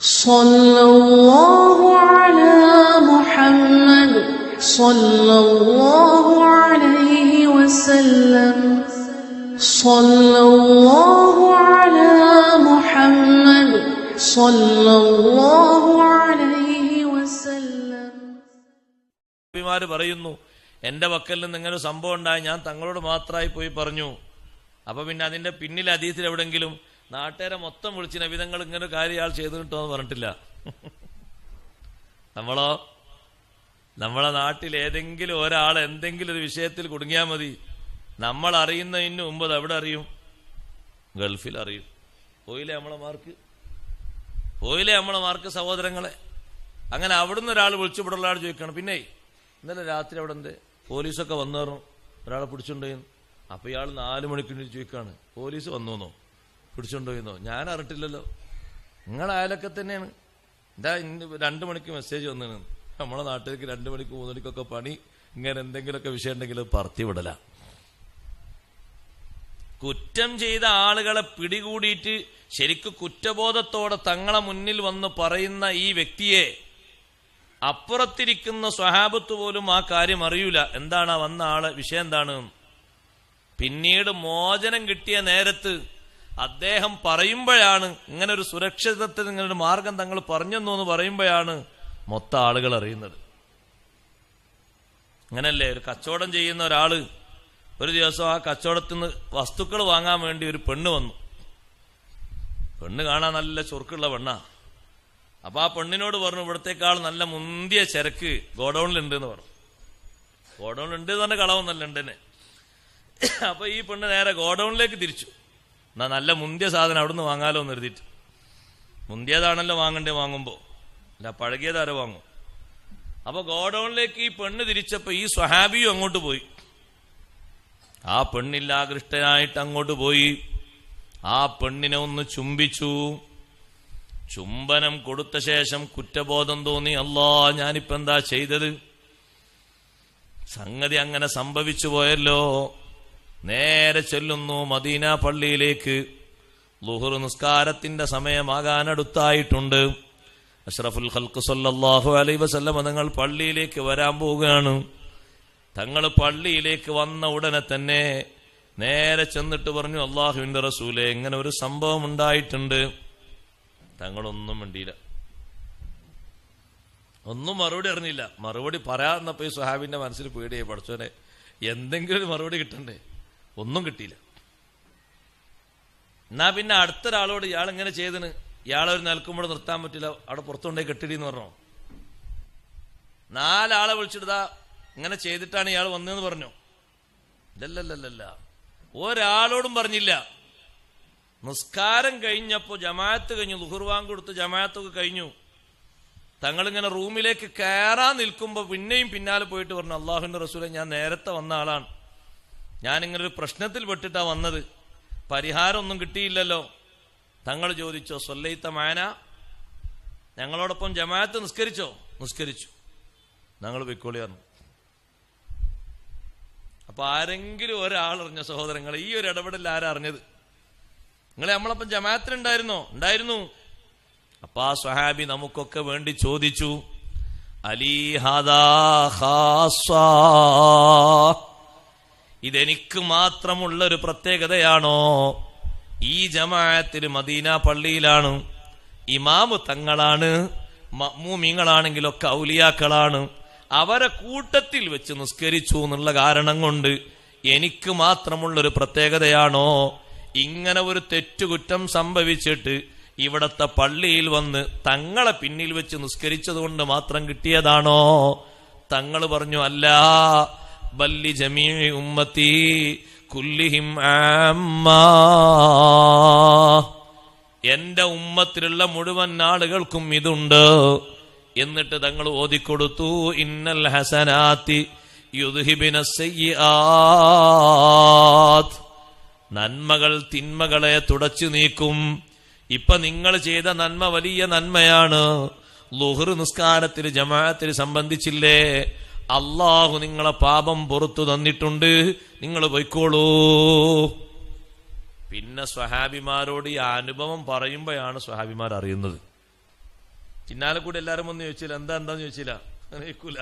صلى الله على محمد صلى الله عليه وسلم صلى الله على محمد صلى الله عليه وسلم നബിമാര് പറയുന്നു എന്റെ പക്കൽ നിന്ന് ഇങ്ങനെ ഒരു സംഭവം ഉണ്ടായി ഞാൻ തങ്ങളോട് മാത്രമായി പോയി പറഞ്ഞു അപ്പൊ പിന്നെ അതിന്റെ പിന്നിൽ അതീതിൽ എവിടെങ്കിലും നാട്ടുകാരെ മൊത്തം വിളിച്ച് നബിതങ്ങൾ ഇങ്ങനെ കാര്യം ആൾ ചെയ്തു കിട്ടുമെന്ന് പറഞ്ഞിട്ടില്ല. നമ്മളോ? നമ്മളെ നാട്ടിൽ ഏതെങ്കിലും ഒരാൾ എന്തെങ്കിലും ഒരു വിഷയത്തിൽ കുടുങ്ങിയാൽ മതി. നമ്മൾ അറിയുന്നതിന് മുമ്പ് എവിടെ അറിയും? ഗൾഫിൽ അറിയും. പോയില്ലേ നമ്മളെ മാർക്ക്? പോയില്ലേ നമ്മളെ മാർക്ക് സഹോദരങ്ങളെ? അങ്ങനെ അവിടുന്ന് ഒരാൾ വിളിച്ചു ഇവിടെ ഒരാൾ ചോദിക്കണം പിന്നെ ഇന്നലെ രാത്രി അവിടെ എന്ത്? പോലീസൊക്കെ വന്നു പറഞ്ഞു. ഒരാളെ പിടിച്ചിട്ടുണ്ടെന്ന്. അപ്പൊ ഇയാൾ നാലു മണിക്ക് ചോദിക്കാണ് പോലീസ് വന്നു വന്നോന്നോ പിടിച്ചുകൊണ്ടുപോയിന്നോ ഞാൻ അറിഞ്ഞിട്ടില്ലല്ലോ. നിങ്ങൾ അയലൊക്കെ തന്നെയാണ്. എന്താ ഇന്ന് രണ്ടു മണിക്ക് മെസ്സേജ് വന്നു നമ്മളെ നാട്ടിലേക്ക് രണ്ടു മണിക്ക് മൂന്ന് മണിക്കൊക്കെ പണി ഇങ്ങനെ എന്തെങ്കിലുമൊക്കെ വിഷയം ഉണ്ടെങ്കിൽ പറത്തി വിടല. കുറ്റം ചെയ്ത ആളുകളെ പിടികൂടിയിട്ട് ശരിക്കും കുറ്റബോധത്തോടെ തങ്ങളെ മുന്നിൽ വന്ന് പറയുന്ന ഈ വ്യക്തിയെ അപ്പുറത്തിരിക്കുന്ന സ്വഹാബത്ത് പോലും ആ കാര്യം അറിയൂല. എന്താണ് വന്ന ആൾ വിഷയം എന്താണ്? പിന്നീട് മോചനം കിട്ടിയ നേരത്ത് അദ്ദേഹം പറയുമ്പോഴാണ് ഇങ്ങനെ ഒരു സുരക്ഷിതത്വത്തിന് ഇങ്ങനെ ഒരു മാർഗം തങ്ങൾ പറഞ്ഞെന്നു എന്ന് പറയുമ്പോഴാണ് മൊത്ത ആളുകൾ അറിയുന്നത്. അങ്ങനല്ലേ ഒരു കച്ചവടം ചെയ്യുന്ന ഒരാൾ ഒരു ദിവസം ആ കച്ചവടത്തിൽ നിന്ന് വസ്തുക്കൾ വാങ്ങാൻ വേണ്ടി ഒരു പെണ്ണ് വന്നു. പെണ്ണ് കാണാൻ നല്ല ചുറുക്കുള്ള പെണ്ണാ. അപ്പൊ ആ പെണ്ണിനോട് പറഞ്ഞു ഇവിടത്തേക്കാൾ നല്ല മുന്തിയ ചരക്ക് ഗോഡൌണിലുണ്ട് എന്ന് പറഞ്ഞു. ഗോഡൌണിലുണ്ട് എന്ന് പറഞ്ഞ കളവൊന്നല്ല ഉണ്ടെന്നെ. അപ്പൊ ഈ പെണ്ണ് നേരെ ഗോഡൌണിലേക്ക് തിരിച്ചു. എന്നാ നല്ല മുന്തിയ സാധനം അവിടുന്ന് വാങ്ങാലോ എന്ന് എഴുതിയിട്ട് മുന്തിയതാണല്ലോ വാങ്ങണ്ടേ വാങ്ങുമ്പോ. അല്ല പഴകിയതാരോ വാങ്ങും. അപ്പൊ ഗോഡൌണിലേക്ക് ഈ പെണ്ണ് തിരിച്ചപ്പോ ഈ സ്വഹാബിയും അങ്ങോട്ട് പോയി. ആ പെണ്ണില്ലാകൃഷ്ടനായിട്ട് അങ്ങോട്ട് പോയി. ആ പെണ്ണിനെ ഒന്ന് ചുംബിച്ചു. ചുംബനം കൊടുത്ത ശേഷം കുറ്റബോധം തോന്നി അല്ലാ ഞാനിപ്പെന്താ ചെയ്തത്? സംഗതി അങ്ങനെ സംഭവിച്ചു പോയല്ലോ. നേരെ ചെല്ലുന്നു മദീന പള്ളിയിലേക്ക്. ലുഹുർ നിസ്കാരത്തിന്റെ സമയമാകാനടുത്തായിട്ടുണ്ട്. അഷ്റഫുൽ ഖൽക്ക് സല്ലാഹു അലൈ വസല്ലം തങ്ങൾ പള്ളിയിലേക്ക് വരാൻ പോവുകയാണ്. തങ്ങൾ പള്ളിയിലേക്ക് വന്ന ഉടനെ തന്നെ നേരെ ചെന്നിട്ട് പറഞ്ഞു അള്ളാഹുവിന്റെ റസൂലെ ഇങ്ങനെ ഒരു സംഭവം ഉണ്ടായിട്ടുണ്ട്. തങ്ങളൊന്നും വേണ്ടിയില്ല ഒന്നും മറുപടി അറിഞ്ഞില്ല. മറുപടി പറയാന്നപ്പോ ഈ സുഹാബിന്റെ മനസ്സിൽ പേടിയായി. പഠിച്ചോനെ എന്തെങ്കിലും മറുപടി കിട്ടണ്ടേ? ഒന്നും കിട്ടിയില്ല. എന്നാ പിന്നെ അടുത്തൊരാളോട് ഇയാൾ ഇങ്ങനെ ചെയ്തിന് ഇയാളൊരു നിൽക്കുമ്പോൾ നിർത്താൻ പറ്റില്ല. അവിടെ പുറത്തുകൊണ്ടേ കെട്ടിടി എന്ന് പറഞ്ഞു? നാലാളെ വിളിച്ചിടുതാ ഇങ്ങനെ ചെയ്തിട്ടാണ് ഇയാൾ വന്നതെന്ന് പറഞ്ഞു? ഇല്ലല്ലല്ലല്ല. ഒരാളോടും പറഞ്ഞില്ല. നിസ്കാരം കഴിഞ്ഞപ്പോ ജമാഅത്ത് കഴിഞ്ഞു. ലുഹുർവാൻ കൊടുത്ത് ജമാഅത്തൊക്കെ കഴിഞ്ഞു. തങ്ങളിങ്ങനെ റൂമിലേക്ക് കയറാൻ നിൽക്കുമ്പോൾ പിന്നെയും പിന്നാലെ പോയിട്ട് പറഞ്ഞു അള്ളാഹുന്റെ റസൂലെ ഞാൻ നേരത്തെ വന്ന ആളാണ്. ഒരു പ്രശ്നത്തിൽ പെട്ടിട്ടാ വന്നത്. പരിഹാരമൊന്നും കിട്ടിയില്ലല്ലോ. തങ്ങൾ ചോദിച്ചോ സൊല്ലയിത്ത മാന? ഞങ്ങളോടൊപ്പം ജമാഅത്ത് നിസ്കരിച്ചോ? നിസ്കരിച്ചു. ഞങ്ങൾ പൊയ്ക്കോളി വന്നു അപ്പൊ ആരെങ്കിലും ഒരാൾ അറിഞ്ഞ സഹോദരങ്ങളെ ഈ ഒരു ഇടപെടൽ ആരാ അറിഞ്ഞത്? നിങ്ങളെ നമ്മളപ്പം ജമാഅത്തിലുണ്ടായിരുന്നോ? ഉണ്ടായിരുന്നു. അപ്പൊ ആ സ്വഹാബി നമുക്കൊക്കെ വേണ്ടി ചോദിച്ചു അലി ഹാദാ. ഇതെനിക്ക് മാത്രമുള്ള ഒരു പ്രത്യേകതയാണോ? ഈ ജമാഅത്തിൽ മദീന പള്ളിയിലാണ് ഇമാമ് തങ്ങളാണ് മമ്മൂമിങ്ങളാണെങ്കിലൊക്കെ ഔലിയാക്കളാണ്. അവരെ കൂട്ടത്തിൽ വെച്ച് നിസ്കരിച്ചു എന്നുള്ള കാരണം കൊണ്ട് എനിക്ക് മാത്രമുള്ളൊരു പ്രത്യേകതയാണോ? ഇങ്ങനെ ഒരു തെറ്റുകുറ്റം സംഭവിച്ചിട്ട് ഇവിടത്തെ പള്ളിയിൽ വന്ന് തങ്ങളെ പിന്നിൽ വെച്ച് നിസ്കരിച്ചതുകൊണ്ട് മാത്രം കിട്ടിയതാണോ? തങ്ങൾ പറഞ്ഞു അല്ല ബല്ലി ജമീ ഉമ്മത്തി കുല്ലിഹിം ആമ്മ എന്റെ ഉമ്മത്തിലുള്ള മുഴുവൻ ആളുകൾക്കും ഇതുണ്ട്. എന്നിട്ട് തങ്ങൾ ഓതിക്കൊടുത്തു ഇന്നൽ ഹസനാത്തി യുദ്ഹിബിന നന്മകൾ തിന്മകളെ തുടച്ചു നീക്കും. ഇപ്പൊ നിങ്ങൾ ചെയ്ത നന്മ വലിയ നന്മയാണ്. ലുഹർ നിസ്കാരത്തിൽ ജമാഅത്തിൽ സംബന്ധിച്ചില്ലേ? അള്ളാഹു നിങ്ങളെ പാപം പുറത്തു തന്നിട്ടുണ്ട്. നിങ്ങൾ പൊയ്ക്കോളൂ. പിന്നെ സ്വഹാബിമാരോട് ഈ അനുഭവം പറയുമ്പോഴാണ് സ്വഹാബിമാർ അറിയുന്നത്. ചിന്നാലെ കൂടെ എല്ലാരും ഒന്ന് ചോദിച്ചില്ല എന്താ എന്താന്ന് ചോദിച്ചില്ല? ചോദിക്കൂല.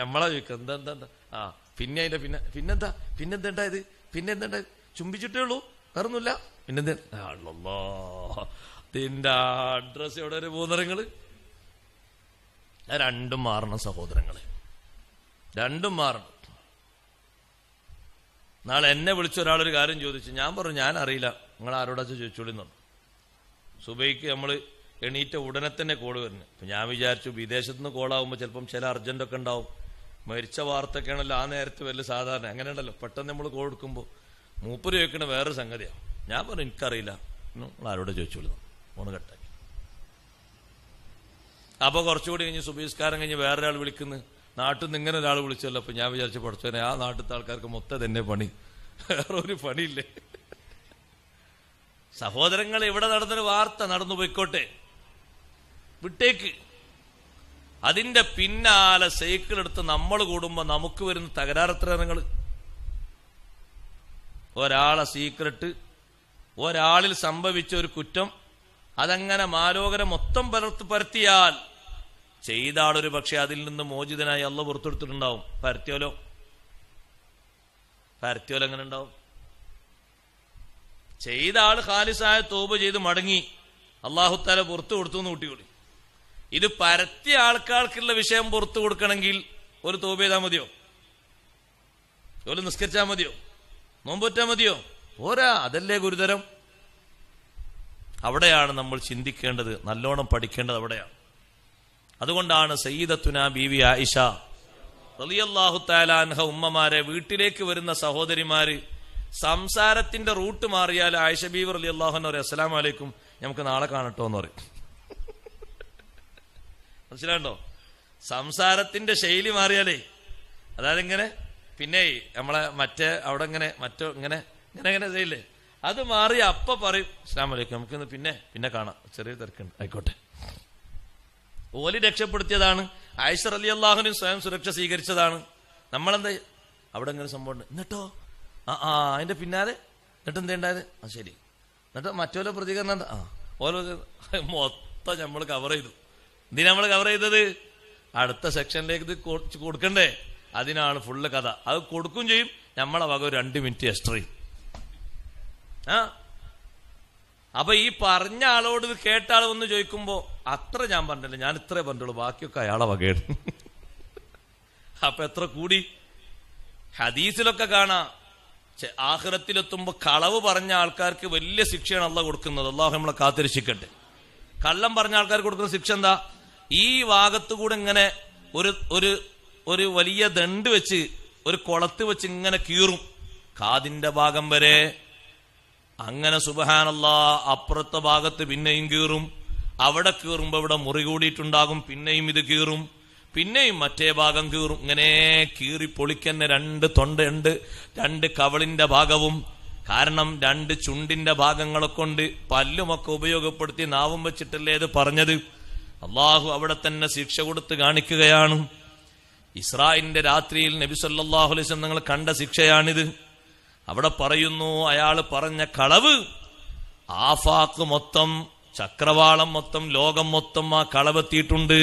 നമ്മളാ ചോദിക്കുക എന്താ എന്താ എന്താ? ആ പിന്നെ അതിന്റെ പിന്നെ പിന്നെന്താ? പിന്നെന്താ ഇത്? പിന്നെന്താ ചുംബിച്ചിട്ടേ ഉള്ളൂ വേറൊന്നുമില്ല. പിന്നെന്താ? ഇതിന്റെ അഡ്രസ് എവിടെ ഒരു മൂന്നരങ്ങൾ ആ രണ്ടും മാറണം സഹോദരങ്ങളെ. രണ്ടും മാറണം. നാളെ എന്നെ വിളിച്ച ഒരാളൊരു കാര്യം ചോദിച്ചു ഞാൻ പറഞ്ഞു ഞാൻ അറിയില്ല. നിങ്ങൾ ആരോടാ ചോദിച്ചോളി എന്നു സുബൈക്ക് നമ്മൾ എണീറ്റ ഉടനെ തന്നെ കോൾ വരുന്നു. അപ്പം ഞാൻ വിചാരിച്ചു വിദേശത്ത് നിന്ന് കോളാവുമ്പോൾ ചിലപ്പം ചില അർജന്റൊക്കെ ഉണ്ടാവും. മരിച്ച വാർത്തയൊക്കെയാണല്ലോ ആ നേരത്ത് വല്ല സാധാരണ. അങ്ങനെയുണ്ടല്ലോ പെട്ടെന്ന് നമ്മൾ കോൾ എടുക്കുമ്പോൾ മൂപ്പര് ചോദിക്കണ വേറെ സംഗതിയാണ് ഞാൻ പറഞ്ഞു എനിക്കറിയില്ല. നിങ്ങൾ ആരോടെ ചോദിച്ചോളൂ? ഫോണ് കട്ടാക്കി. അപ്പോൾ കുറച്ചുകൂടി കഴിഞ്ഞ് സുബീസ്കാരം കഴിഞ്ഞ് വേറൊരാൾ വിളിക്കുന്നു. നാട്ടിൽ നിന്ന് ഇങ്ങനെ ഒരാൾ വിളിച്ചല്ലോ അപ്പൊ ഞാൻ വിചാരിച്ചു പഠിച്ചോനെ ആ നാട്ടിലത്തെ ആൾക്കാർക്ക് മൊത്തം തന്നെ പണി. വേറെ ഒരു പണിയില്ലേ? സഹോദരങ്ങൾ ഇവിടെ നടന്നൊരു വാർത്ത നടന്നു പോയിക്കോട്ടെ. വിട്ടേക്ക്. അതിന്റെ പിന്നാലെ സൈക്കിൾ എടുത്ത് നമ്മൾ കൂടുമ്പോ നമുക്ക് വരുന്ന തകരാറത്ര നിങ്ങൾ ഒരാളെ സീക്രട്ട് ഒരാളിൽ സംഭവിച്ച ഒരു കുറ്റം അതങ്ങനെ മാലോകരെ മൊത്തം പരത്ത് പരത്തിയാൽ ചെയ്ത ആളൊരു പക്ഷെ അതിൽ നിന്ന് മോചിതനായി അല്ല പുറത്തെടുത്തിട്ടുണ്ടാവും. പരത്തിയോലോ? പരത്തിയോലോ എങ്ങനെ ഉണ്ടാവും? ചെയ്ത ആൾ ഖാലിസായ തോപ് ചെയ്ത് മടങ്ങി അള്ളാഹുത്താല പുറത്തു കൊടുത്തു എന്ന് കൂട്ടിക്കൂടി ഇത് പരത്തിയ ആൾക്കാർക്കുള്ള വിഷയം പുറത്തു കൊടുക്കണമെങ്കിൽ ഒരു തോപ് ചെയ്താൽ മതിയോ? ഒരു നിസ്കരിച്ചാൽ മതിയോ? നോമ്പൊറ്റാ മതിയോ? പോരാ അതല്ലേ ഗുരുതരം? അവിടെയാണ് നമ്മൾ ചിന്തിക്കേണ്ടത് നല്ലോണം പഠിക്കേണ്ടത് അവിടെയാണ്. അതുകൊണ്ടാണ് സയ്യിദത്തുന ബീവി ആയിഷ റളിയല്ലാഹു താലാൻഹ ഉമ്മമാരെ വീട്ടിലേക്ക് വരുന്ന സഹോദരിമാര് സംസാരത്തിന്റെ റൂട്ട് മാറിയാൽ ആയിഷ ബീവ് റലി അള്ളാഹുന്ന് പറയും അസ്സലാം വലൈക്കും നമുക്ക് നാളെ കാണട്ടോ എന്ന് പറയും. മനസ്സിലാണ്ടോ സംസാരത്തിന്റെ ശൈലി മാറിയാലേ അതായത് ഇങ്ങനെ പിന്നെ നമ്മളെ മറ്റേ അവിടെ ഇങ്ങനെ മറ്റോ ഇങ്ങനെ ഇങ്ങനെ ഇങ്ങനെ ചെയ്യില്ലേ? അത് മാറി അപ്പ പറയും അസ്സാം വലൈക്കും നമുക്കിന്ന് പിന്നെ പിന്നെ കാണാം ചെറിയ തിരക്കുണ്ട് ആയിക്കോട്ടെ. ഓലി രക്ഷപ്പെടുത്തിയതാണ്. ആയിഷർ അലി അള്ളാഹുനും സ്വയം സുരക്ഷ സ്വീകരിച്ചതാണ്. നമ്മളെന്താ അവിടെ ഇങ്ങനെ സംഭവം ഉണ്ട് എന്നിട്ടോ? ആ ആ അതിന്റെ പിന്നാലെ? എന്നിട്ട് എന്താ ഉണ്ടായത്? ആ ശരി. എന്നിട്ട് മറ്റോലെ പ്രതികരണം എന്താ? ആ ഓരോ മൊത്തം നമ്മൾ കവർ ചെയ്തു. എന്തിനാ നമ്മൾ കവർ ചെയ്തത്? അടുത്ത സെക്ഷനിലേക്ക് ഇത് കൊടുക്കണ്ടേ? അതിനാണ് ഫുള്ള് കഥ. അത് കൊടുക്കും ചെയ്യും. നമ്മളെ വക ഒരു രണ്ട് മിനിറ്റ് എക്സ്ട്രീ ആ? അപ്പൊ ഈ പറഞ്ഞ ആളോട് ഇത് കേട്ട ആൾ വന്ന് ചോദിക്കുമ്പോ അത്ര ഞാൻ പറഞ്ഞില്ല ഞാൻ ഇത്രേ പറഞ്ഞുള്ളൂ ബാക്കിയൊക്കെ അയാളെ വകയാണ്. അപ്പൊ എത്ര കൂടി? ഹദീസിലൊക്കെ കാണാ. ആഖിറത്തിലെത്തുമ്പോ കളവ് പറഞ്ഞ ആൾക്കാർക്ക് വലിയ ശിക്ഷയാണ് അല്ല കൊടുക്കുന്നത്. അള്ളാഹു നമ്മളെ കാത്തിരക്ഷിക്കട്ടെ. കള്ളം പറഞ്ഞ ആൾക്കാർക്ക് കൊടുക്കുന്ന ശിക്ഷ എന്താ? ഈ ഭാഗത്തുകൂടെ ഇങ്ങനെ ഒരു ഒരു ഒരു വലിയ ദണ്ട് വെച്ച് ഒരു കുളത്ത് വെച്ച് ഇങ്ങനെ കീറും. കാതിന്റെ ഭാഗം വരെ അങ്ങനെ സുബഹാനല്ല അപ്പുറത്തെ ഭാഗത്ത് പിന്നെയും കീറും. അവിടെ കീറുമ്പോ ഇവിടെ മുറി കൂടിയിട്ടുണ്ടാകും പിന്നെയും ഇത് കീറും. പിന്നെയും മറ്റേ ഭാഗം കീറും. ഇങ്ങനെ കീറി പൊളിക്കന്നെ രണ്ട് തൊണ്ടയുണ്ട് രണ്ട് കവളിന്റെ ഭാഗവും. കാരണം രണ്ട് ചുണ്ടിന്റെ ഭാഗങ്ങളെ കൊണ്ട് പല്ലുമൊക്കെ ഉപയോഗപ്പെടുത്തി നാവും വെച്ചിട്ടല്ലേ ഇത് പറഞ്ഞത്? അള്ളാഹു അവിടെ തന്നെ ശിക്ഷ കൊടുത്ത് കാണിക്കുകയാണ്. ഇസ്രായിന്റെ രാത്രിയിൽ നബി വസല്ലം നിങ്ങൾ കണ്ട ശിക്ഷയാണിത്. അവിടെ പറയുന്നു അയാൾ പറഞ്ഞ കളവ് ആഫാക്ക് മൊത്തം ചക്രവാളം മൊത്തം ലോകം മൊത്തം ആ കളവെത്തിയിട്ടുണ്ട്.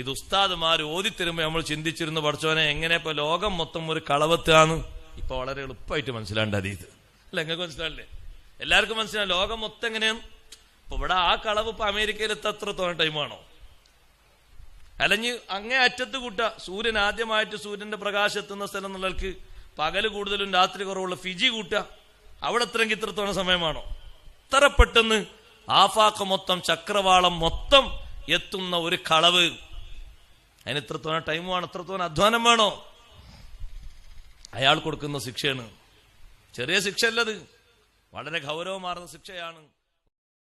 ഇത് ഉസ്താദ്മാർ ഓതിത്തരുമ്പോ നമ്മൾ ചിന്തിച്ചിരുന്നു പഠിച്ചവനെ എങ്ങനെ ഇപ്പൊ ലോകം മൊത്തം ഒരു കളവത്താന്ന് ഇപ്പൊ വളരെ എളുപ്പമായിട്ട് മനസ്സിലാണ്ട് അതീത് അല്ല നിങ്ങൾക്ക് മനസ്സിലായില്ലേ? എല്ലാവർക്കും മനസ്സിലായി ലോകം മൊത്തം എങ്ങനെയാണ്? ഇപ്പൊ ഇവിടെ ആ കളവ് ഇപ്പൊ അമേരിക്കയിൽ തോന്നുന്ന ടൈമാണോ അലഞ്ഞ് അങ്ങേ അറ്റത്ത് കൂട്ട സൂര്യൻ ആദ്യമായിട്ട് സൂര്യന്റെ പ്രകാശം എത്തുന്ന സ്ഥലം എന്നുള്ളവർക്ക് പകൽ കൂടുതലും രാത്രി കുറവുള്ള ഫിജി കൂട്ട അവിടെ എത്രയെങ്കിൽ ഇത്രത്തോളം സമയമാണോ ഇത്ര പെട്ടെന്ന് ആഫാക്ക മൊത്തം ചക്രവാളം മൊത്തം എത്തുന്ന ഒരു കളവ്. അതിന് ഇത്രത്തോളം ടൈം വേണം എത്രത്തോളം അധ്വാനം വേണോ? അയാൾ കൊടുക്കുന്ന ശിക്ഷയാണ്. ചെറിയ ശിക്ഷ അല്ലത് വളരെ ഗൗരവമാർന്ന ശിക്ഷയാണ്.